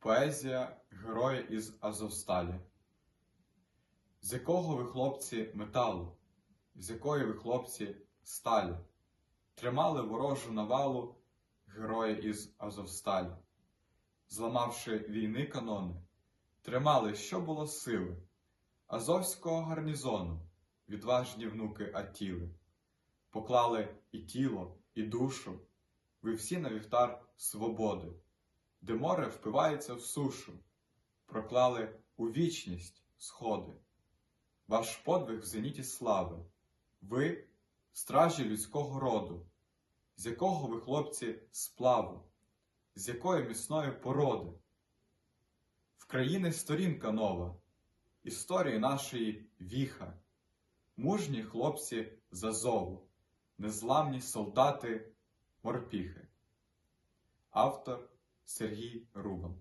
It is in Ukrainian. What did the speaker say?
Поезія героя із Азовсталі. З якого ви хлопці металу, з якої ви хлопці сталі, тримали ворожу навалу героя із Азовсталі, зламавши війни канони, тримали, що було сили, Азовського гарнізону, відважні внуки Атіли, поклали і тіло, і душу, ви всі на вівтар свободи де море впивається в сушу, проклали у вічність сходи. Ваш подвиг в зеніті слави, ви стражі людського роду, з якого ви, хлопці, сплаву, з якої міцної породи. В країни сторінка нова, історії нашої віха, мужні хлопці з Азову, незламні солдати морпіхи. Автор Сергій Рубан